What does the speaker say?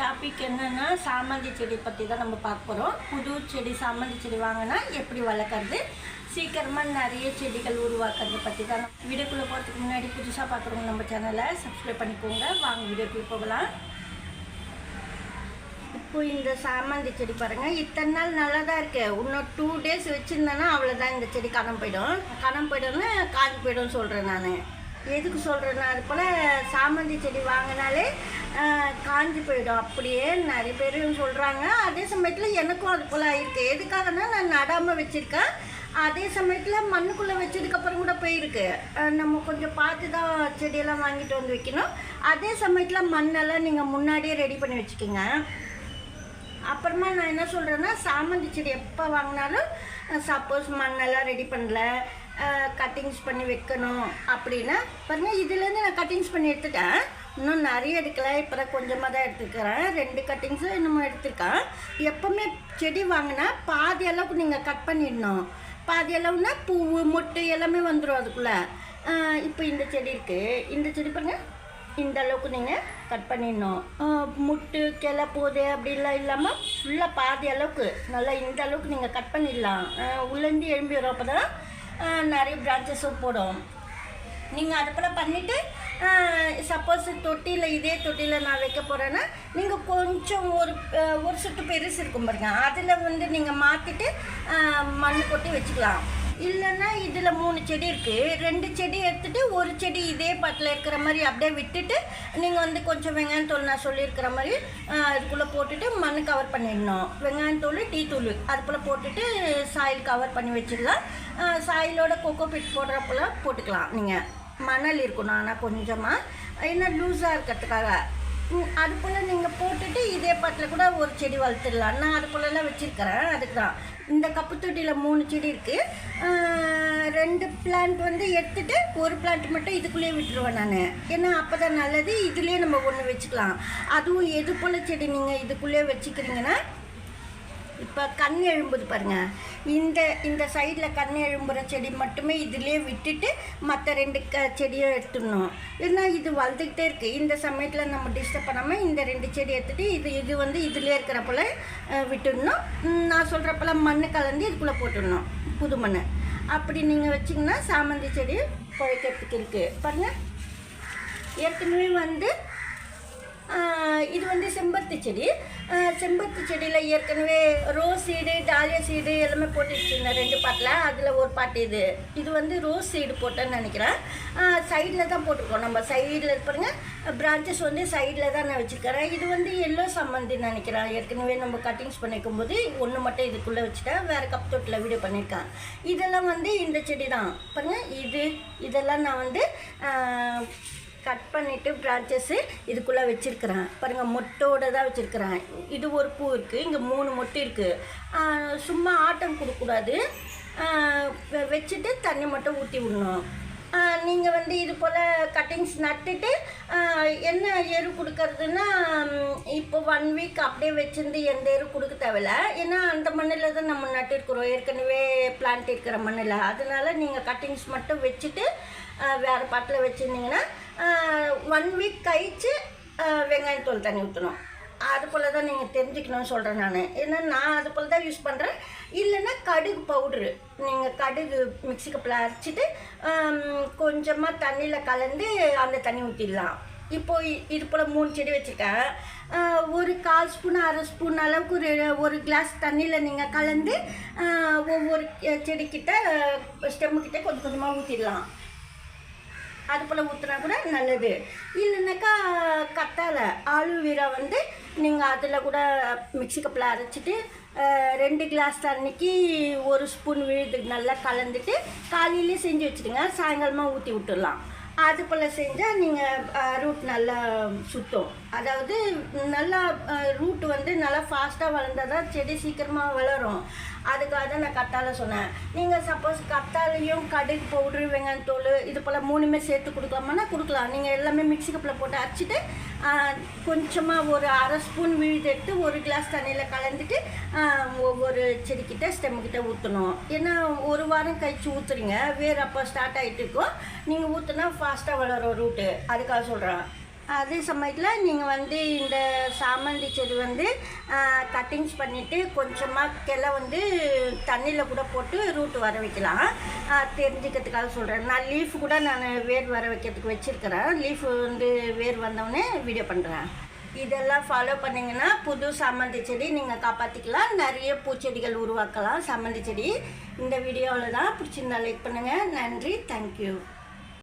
Topic என்னென்னா சாமந்தி செடி பற்றி தான் நம்ம பார்க்க போகிறோம் புது செடி சாமந்தி செடி வாங்கினா எப்படி வளர்க்குறது? சீக்கிரமாக நிறைய செடிகள் உருவாக்குறது பற்றி தான் வீடியோக்குள்ளே போகிறதுக்கு முன்னாடி புதுசாக பார்க்குறவங்க நம்ம சேனலை சப்ஸ்கிரைப் பண்ணிக்கோங்க. வாங்க வீடியோக்குள்ளே போகலாம். இப்போ இந்த சாமந்தி செடி பாருங்கள் இத்தனை நாள் நல்லா தான் இருக்குது இன்னும் டூ டேஸ் வச்சுருந்தேன்னா அவ்வளோதான் இந்த செடி கணம் போயிடும். கணம் போயிடும்னு காஞ்சி போயிடும்னு சொல்கிறேன் நான். எதுக்கு சொல்கிறேன்னா அது போல் சாமந்தி செடி வாங்கினாலே காஞ்சி போயிடும். அப்படியே நிறைய பேர் சொல்கிறாங்க அதே சமயத்தில் எனக்கும் அது போல் ஆயிருக்கு. எதுக்காகனா நான் நடாமல் வச்சுருக்கேன். அதே சமயத்தில் மண்ணுக்குள்ளே வச்சதுக்கப்புறம் கூட போயிருக்கு. நம்ம கொஞ்சம் பார்த்து தான் செடியெல்லாம் வாங்கிட்டு வந்து வைக்கணும். அதே சமயத்தில் மண்ணெல்லாம் நீங்கள் முன்னாடியே ரெடி பண்ணி வச்சுக்கோங்க. அப்புறமா நான் என்ன சொல்கிறேன்னா சாமந்தி செடி எப்போ வாங்கினாலும் சப்போஸ் மண்ணெல்லாம் ரெடி பண்ணல. கட்டிங்ஸ் பண்ணி வைக்கணும் அப்படின்னா. பாருங்கள் இதுலேருந்து நான் கட்டிங்ஸ் பண்ணி எடுத்துட்டேன். இன்னும் நிறைய எடுக்கல. இப்போ தான் கொஞ்சமாக தான் எடுத்துக்கிறேன் ரெண்டு கட்டிங்ஸும் இன்னமும் எடுத்திருக்கேன். எப்போவுமே செடி வாங்கினா பாதி அளவுக்கு நீங்கள் கட் பண்ணிடணும். பாதி அளவுனா பூ மொட்டு எல்லாமே வந்துடும் அதுக்குள்ளே. இப்போ இந்த செடி இருக்குது இந்த செடி பாருங்கள் இந்த அளவுக்கு நீங்கள் கட் பண்ணிடணும். முட்டு கிளை போது அப்படிலாம் இல்லாமல் ஃபுல்லாக பாதி அளவுக்கு நல்லா இந்த அளவுக்கு நீங்கள் கட் பண்ணிடலாம். உள்ளேருந்து எழும்பி வரும் அப்போ தான் நிறைய பிரான்ச்சஸும் போடும். நீங்கள் அது போல் பண்ணிவிட்டு சப்போஸ் தொட்டியில் இதே தொட்டியில் நான் வைக்க போகிறேன்னா நீங்கள் கொஞ்சம் ஒரு ஒரு சுட்டு பெருசு இருக்கும் பாருங்க. அதில் வந்து நீங்கள் மாற்றிட்டு மண் கொட்டி வச்சுக்கலாம். இல்லைன்னா இதில் மூணு செடி இருக்குது ரெண்டு செடி எடுத்துகிட்டு ஒரு செடி இதே பாட்டில் இருக்கிற மாதிரி அப்படியே விட்டுட்டு நீங்கள் வந்து கொஞ்சம் வெங்காயத்தூள் நான் சொல்லியிருக்கிற மாதிரி அதுக்குள்ளே இதுக்குள்ளே போட்டுட்டு மண் கவர் பண்ணிடணும். வெங்காயத்தூள் டீ தூள். அது போல் போட்டுட்டு சாயில் கவர் பண்ணி வச்சிடலாம். சாயிலோட கொக்கோ பிட் போடுறப்பெல்லாம் போட்டுக்கலாம் நீங்கள் மணல் இருக்கணும் ஆனால் கொஞ்சமாக ஏன்னா லூஸாக இருக்கிறதுக்காக. அதுக்குள்ளே அது போல் நீங்கள் போட்டுட்டு இதே பாட்டில் கூட ஒரு செடி வளர்த்துடலாம். நான் அது போலலாம் வச்சுருக்கிறேன். அதுக்கு தான் இந்த கப்பு தொட்டியில் மூணு செடி இருக்குது ரெண்டு பிளான்ட் வந்து எடுத்துகிட்டு ஒரு பிளான்ட் மட்டும் இதுக்குள்ளேயே விட்டுருவேன் நான். ஏன்னா அப்போ தான் நல்லது. இதுலேயே நம்ம ஒன்று வச்சுக்கலாம். அதுவும் எது போல் செடி நீங்கள் இதுக்குள்ளேயே வச்சுக்கிறீங்கன்னா இப்போ கண் எழும்புது பாருங்க. இந்த இந்த சைடில் கண் எழும்புற செடி மட்டுமே இதிலே விட்டுட்டு மற்ற ரெண்டு க செடியும் எடுத்துடணும். ஏன்னா இது வளர்ந்துக்கிட்டே இருக்குது இந்த சமயத்தில் நம்ம டிஸ்டர்ப் பண்ணாமல் இந்த ரெண்டு செடி எடுத்துகிட்டு இது இது வந்து இதுலேயே இருக்கிற போல் விட்டுடணும். நான் சொல்கிற போல் மண் கலந்து இதுக்குள்ளே போட்டுடணும். புது மண் அப்படி நீங்கள் வச்சிங்கன்னா சாமந்தி செடி குழைக்கிறதுக்கு இருக்குது பாருங்கள் ஏற்கனவே வந்து இது வந்து செம்பருத்தி செடி. செம்பருத்தி செடியில் ஏற்கனவே ரோஸ் சீடு டாலியா சீடு எல்லாமே போட்டு வச்சுருந்தேன் ரெண்டு பாட்டில். அதில் ஒரு பாட்டு இது. இது வந்து ரோஸ் சீடு போட்டேன்னு நினைக்கிறேன். சைடில் தான் போட்டிருக்கோம். நம்ம சைடில் பாருங்க. பிரான்ச்சஸ் வந்து சைடில் தான் நான் வச்சுருக்கிறேன். இது வந்து எல்லோ சம்மந்தி நினைக்கிறேன். ஏற்கனவே நம்ம கட்டிங்ஸ் பண்ணிக்கும் போது ஒன்று மட்டும் இதுக்குள்ளே வச்சுட்டேன். வேறு கப் தொட்டில் வீடியோ பண்ணியிருக்கேன். இதெல்லாம் வந்து இந்த செடி தான் பாருங்கள் இது இதெல்லாம் நான் வந்து கட் பண்ணிவிட்டு பிரான்ச்சஸ்ஸு இதுக்குள்ளே வச்சுருக்கிறேன். பாருங்கள் மொட்டோட தான் வச்சுருக்கிறேன். இது ஒரு பூ இருக்குது இங்கே மூணு மொட்டு இருக்குது சும்மா ஆட்டம் கொடுக்கக்கூடாது. வச்சுட்டு தண்ணி மட்டும் ஊற்றி விடணும். நீங்கள் வந்து இது போல் கட்டிங்ஸ் நட்டுட்டு என்ன எரு கொடுக்கறதுன்னா இப்போ ஒன் வீக் அப்படியே வச்சுருந்து எந்த எரு கொடுக்க தேவையில்ல. ஏன்னா அந்த மண்ணில் தான் நம்ம நட்டுருக்குறோம். ஏற்கனவே பிளான்ட் இருக்கிற மண்ணில். அதனால் நீங்கள் கட்டிங்ஸ் மட்டும் வச்சுட்டு வேறு பாட்டில் வச்சுருந்தீங்கன்னா ஒன் வீக் கழித்து வெங்காயத்தூள் வெங்காயம் தோல் தண்ணி ஊற்றணும் அது போல் தான் நீங்கள் தெரிஞ்சுக்கணும்னு சொல்கிறேன் நான். ஏன்னா நான் அது போல் தான் யூஸ் பண்ணுறேன் இல்லைன்னா கடுகு பவுட்ரு நீங்கள் கடுகு மிக்ஸி கப்பில் அரைச்சிட்டு கொஞ்சமாக தண்ணியில் கலந்து அந்த தண்ணி ஊற்றிடலாம் இப்போது இது போல் மூணு செடி வச்சுருக்கேன். ஒரு கால் ஸ்பூன் அரை ஸ்பூன் அளவுக்கு ஒரு ஒரு கிளாஸ் தண்ணியில் நீங்கள் கலந்து ஒவ்வொரு செடிக்கிட்ட ஸ்டெம்முக்கிட்ட கொஞ்சம் கொஞ்சமாக ஊற்றிடலாம் அது போல் ஊற்றினா கூட நல்லது. இல்லைன்னாக்கா கத்தாழை ஆலுவீரா வந்து நீங்கள் அதில் கூட மிக்ஸி கப்பில் அரைச்சிட்டு ரெண்டு கிளாஸ் தண்ணிக்கு ஒரு ஸ்பூன் விழுது நல்லா கலந்துட்டு காலையிலே செஞ்சு வச்சுடுங்க. சாயங்காலமாக ஊற்றி விட்டுடலாம். அது போல் செஞ்சால் நீங்கள் ரூட் நல்லா சுத்தம். அதாவது நல்லா ரூட் வந்து நல்லா ஃபாஸ்ட்டாக வளர்ந்தால் தான் செடி சீக்கிரமாக வளரும். அதுக்காக தான் நான் கத்தாழை சொன்னேன். நீங்கள் சப்போஸ் கத்தாழையும் கடுகு பவுட்ரு வெங்காயம் தோல் இது போல் மூணுமே சேர்த்து கொடுக்கலாமான்னா கொடுக்கலாம். நீங்கள் எல்லாமே மிக்சி கப்பில் போட்டு அரைச்சிட்டு கொஞ்சமாக ஒரு அரை ஸ்பூன் விழுது எடுத்து ஒரு கிளாஸ் தண்ணியில் கலந்துட்டு ஒவ்வொரு செடிக்கிட்ட ஸ்டெம்முக்கிட்ட ஊற்றணும் ஏன்னா ஒரு வாரம் கழிச்சு ஊற்றுறீங்க வேறு அப்போ ஸ்டார்ட் ஆகிட்டு இருக்கும். நீங்கள் ஊற்றுனா ஃபாஸ்ட்டாக வளரும் ரூட்டு அதுக்காக சொல்கிறேன் அதே சமயத்தில் நீங்கள் வந்து இந்த சாமந்தி செடி வந்து கட்டிங்ஸ் பண்ணிவிட்டு கொஞ்சமாக கிளை வந்து தண்ணியில் கூட போட்டு ரூட் வர வைக்கலாம். தெரிஞ்சுக்கிறதுக்காக சொல்கிறேன் நான் லீஃப் கூட நான் வேர் வர வைக்கிறதுக்கு வச்சுருக்கிறேன். லீஃப் வந்து வேர் வந்தோடனே வீடியோ பண்ணுறேன் இதெல்லாம் ஃபாலோ பண்ணிங்கன்னா புது சாமந்தி செடி நீங்கள் காப்பாற்றிக்கலாம் நிறைய பூச்செடிகள் உருவாக்கலாம். சாமந்தி செடி இந்த வீடியோவில் தான் பிடிச்சிருந்தா லைக் பண்ணுங்கள் நன்றி. தேங்க்யூ